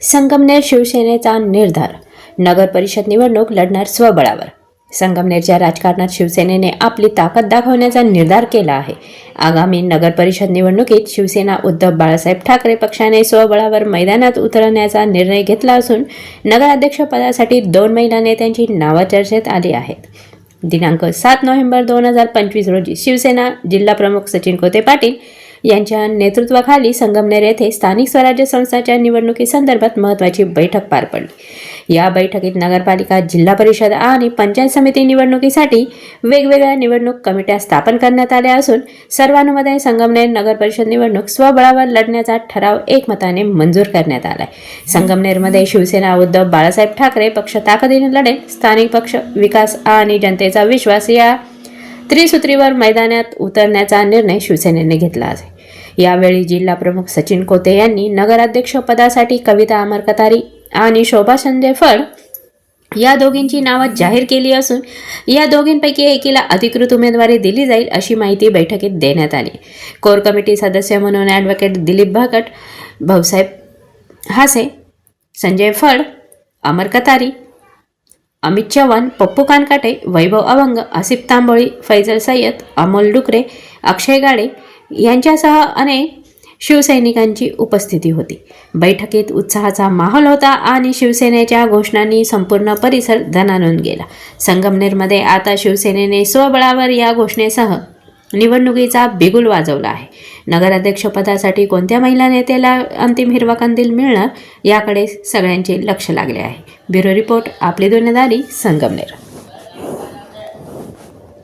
संगमनेर शिवसेनेचा निर्धार. नगर परिषद निवडणूक लढणार स्वबळावर. संगमनेरच्या राजकारणात शिवसेनेने आपली ताकद दाखवण्याचा निर्धार केला आहे. आगामी नगर परिषद निवडणुकीत शिवसेना उद्धव बाळासाहेब ठाकरे पक्षाने स्वबळावर मैदानात उतरण्याचा निर्णय घेतला असून नगराध्यक्षपदासाठी दोन महिला नेत्यांची नावं चर्चेत आली आहेत. दिनांक सात नोव्हेंबर दोन हजार पंचवीस रोजी शिवसेना जिल्हा प्रमुख सचिन कोते पाटील यांच्या नेतृत्वाखाली संगमनेर येथे स्थानिक स्वराज्य संस्थाच्या निवडणुकीसंदर्भात महत्त्वाची बैठक पार पडली. या बैठकीत नगरपालिका जिल्हा परिषद आणि पंचायत समिती निवडणुकीसाठी वेगवेगळ्या निवडणूक कमिट्या स्थापन करण्यात आल्या असून सर्वानुमते संगमनेर नगर परिषद निवडणूक स्वबळावर लढण्याचा ठराव एकमताने मंजूर करण्यात आलाय. संगमनेरमध्ये शिवसेना उद्धव बाळासाहेब ठाकरे पक्ष ताकदीने लढेल स्थानिक पक्ष विकास आणि जनतेचा विश्वास या त्रिसूत्रीवर मैदानात उतरण्याचा निर्णय शिवसेनेने घेतला आहे. यावेळी जिल्हा प्रमुख सचिन कोते यांनी नगराध्यक्षपदासाठी कविता अमर कतारी आणि शोभा संजय फड या दोघींची नावं जाहीर केली असून या दोघींपैकी एकीला अधिकृत उमेदवारी दिली जाईल अशी माहिती बैठकीत देण्यात आली. कोर कमिटी सदस्य म्हणून ॲडव्होकेट दिलीप भाकट भाऊसाहेब हासे संजय फड अमर कतारी अमित चव्हाण पप्पू कानकाटे वैभव अवंग आसिफ तांबोळी फैजल सय्यद अमोल डुकरे अक्षय गाडे यांच्यासह अनेक शिवसैनिकांची उपस्थिती होती. बैठकीत उत्साहाचा माहोल होता आणि शिवसेनेच्या घोषणांनी संपूर्ण परिसर धनानून गेला. संगमनेरमध्ये आता शिवसेनेने स्वबळावर या घोषणेसह निवडणुकीचा बिगुल वाजवला आहे. नगराध्यक्षपदासाठी कोणत्या महिला नेत्याला अंतिम हिरवा कंदील मिळणार याकडे सगळ्यांचे लक्ष लागले आहे. ब्युरो रिपोर्ट आपली दुनियादारी संगमनेर.